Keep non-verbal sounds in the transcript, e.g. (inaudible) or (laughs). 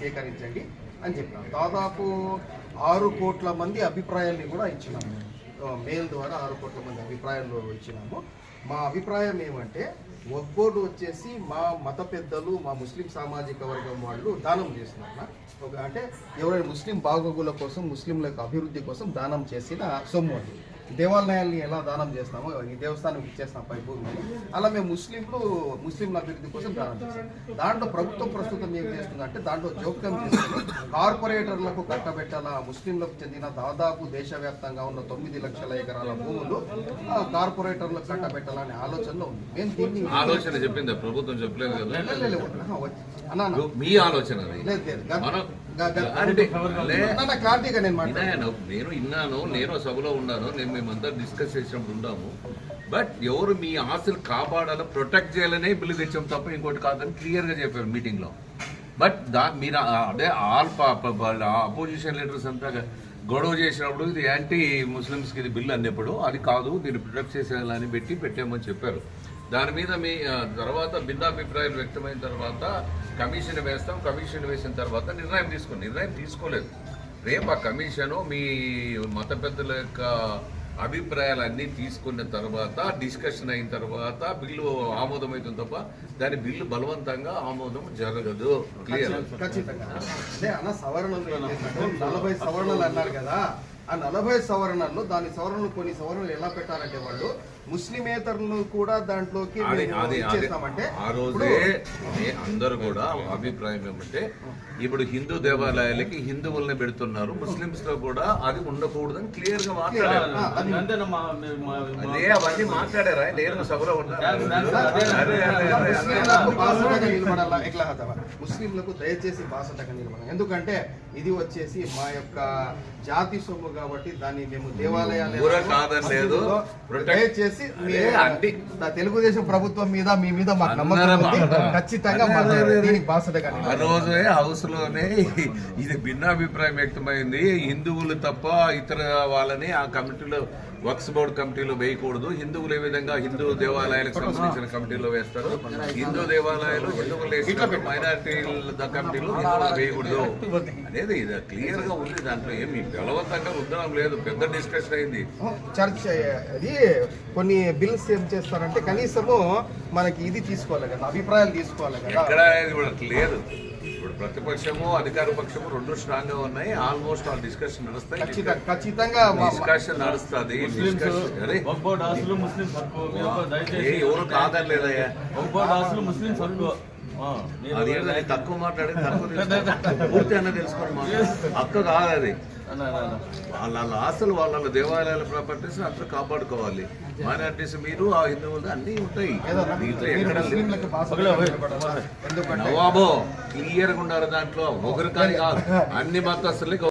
సేకరించండి అని చెప్పినాం. దాదాపు ఆరు కోట్ల మంది అభిప్రాయాల్ని కూడా ఇచ్చినాము. మెయిల్ ద్వారా ఆరు కోట్ల మంది అభిప్రాయాలు ఇచ్చినాము. మా అభిప్రాయం ఏమంటే వక్ వచ్చేసి మా మత పెద్దలు మా ముస్లిం సామాజిక వర్గం వాళ్ళు దానం చేస్తున్నారు? ఒక అంటే ఎవరైనా ముస్లిం బాగోగుల కోసం ముస్లింల యొక్క అభివృద్ధి కోసం దానం చేసిన సొమ్ము అది. దేవాలయాల్ని ఎలా దానం చేస్తామో ఈ దేవస్థానం ఇచ్చేస్తాం పై భూమిని అలా మేము ముస్లింలు ముస్లింల అభివృద్ధి కోసం దానం చేస్తాం. దాంట్లో ప్రభుత్వం ప్రస్తుతం ఏం చేస్తుందంటే దాంట్లో జోక్యం చేసుకుని కార్పొరేటర్లకు కట్టబెట్టాల ముస్లింలకు చెందిన దాదాపు దేశవ్యాప్తంగా ఉన్న తొమ్మిది లక్షల ఎకరాల భూములు కార్పొరేటర్లకు కట్టబెట్టాలనే ఆలోచనలో ఉంది. మేము దీన్ని ఆలోచన చెప్పింది? ప్రభుత్వం చెప్పలేదు కదా. మీ ఆలోచన లేదు. నేను విన్నాను నేను సభలో ఉన్నాను నేను మేమంతా డిస్కస్ చేసినప్పుడు ఉన్నాము. బట్ ఎవరు మీ ఆస్తులు కాపాడాలో ప్రొటెక్ట్ చేయాలనే బిల్లు తెచ్చాం తప్ప ఇంకోటి కాదని క్లియర్గా చెప్పారు మీటింగ్లో. బట్ దా మీరు అదే ఆల్ అపోజిషన్ లీడర్స్ అంతా గొడవ చేసినప్పుడు ఇది యాంటీ ముస్లిమ్స్కి ఇది బిల్లు అన్నప్పుడు అది కాదు దీన్ని ప్రొటెక్ట్ చేసేయాలని పెట్టి పెట్టామని చెప్పారు. దాని మీద మీ తర్వాత భిన్నాభిప్రాయాలు వ్యక్తమైన తర్వాత కమిషన్ వేస్తాం కమిషన్ వేసిన తర్వాత నిర్ణయం తీసుకుని నిర్ణయం తీసుకోలేదు. రేపు ఆ కమిషను మీ మత పెద్దల యొక్క అభిప్రాయాలన్నీ తీసుకున్న తర్వాత డిస్కషన్ అయిన తర్వాత బిల్లు ఆమోదమవుతుంది తప్ప దాని బిల్లు బలవంతంగా ఆమోదం జరగదు. క్లియర్ ఖచ్చితంగా. నలభై సవరణలు అన్నారు కదా. ఆ నలభై సవరణల్లో దాని సవరణలు కొన్ని సవరణలు ఎలా పెట్టారంటే వాళ్ళు ముస్లిమేతరులను కూడా దాంట్లోకి ఆ రోజే అందరూ కూడా అభిప్రాయం ఏమంటే ఇప్పుడు హిందూ దేవాలయాలకి హిందువుల్ని పెడుతున్నారు ముస్లిమ్స్లో కూడా అది ఉండకూడదని క్లియర్గా మాట్లాడారు? అది అవన్నీ నేను సభలో ముస్లింలకు దయచేసి బాసటగా నిలబడాలి? ఎందుకంటే ఇది వచ్చేసి మా యొక్క జాతి సొమ్ము కాబట్టి దాన్ని మేము దేవాలయాలు. దయచేసి తెలుగుదేశం ప్రభుత్వం మీద మీ మీద మాకు నమ్మకం. ఖచ్చితంగా. రోజే హౌస్లోనే ఇది భిన్నాభిప్రాయం వ్యక్తమైంది హిందువులు తప్ప ఇతర వాళ్ళని ఆ కమిటీలో వక్స్ బోర్డు కమిటీలో వేయకూడదు. హిందువులు ఏ విధంగా హిందూ దేవాలయాలకు సంబంధించిన కమిటీలో వేస్తారు? హిందూ దేవాలయాలు హిందువులు వేసినప్పుడు మైనారిటీల కమిటీలో హిందువులు వేయకూడదు? అనేది ఇది క్లియర్గా ఉంది. దాంట్లో ఏమి బలవంతంగా రుద్దడం లేదు. పెద్ద డిస్కషన్ అయింది. చర్చ్ అది కొన్ని బిల్స్ ఏం చేస్తారంటే కనీసము మనకి ఇది తీసుకోవాలి కదా అభిప్రాయాలు తీసుకోవాలి కదా. ఎక్కడ ఇది కూడా లేదు. ప్రతిపక్షము అధికార పక్షము రెండు స్ట్రాంగ్గా ఉన్నాయి. ఆల్మోస్ట్ ఆల్ డిస్కషన్ నడుస్తాయి. ఖచ్చితంగా డిస్కషన్ నడుస్తుంది. ఎవరు ఆ, మీరు అది ఏంటంటే తక్కువ మాట్లాడి తక్కువ. (laughs) పూర్తి అన్న తెలుసుకోండి అక్క కాదు అది. వాళ్ళ వాళ్ళ ఆస్తులు వాళ్ళ వాళ్ళ దేవాలయాల ప్రాపర్టీస్ అందరూ కాపాడుకోవాలి. మైనార్టీస్ మీరు ఆ హిందువులు అన్నీ ఉంటాయి. నవాబో క్లియర్గా ఉన్నారు దాంట్లో. ఒకరు కానీ కాదు. అన్ని మతస్థులకి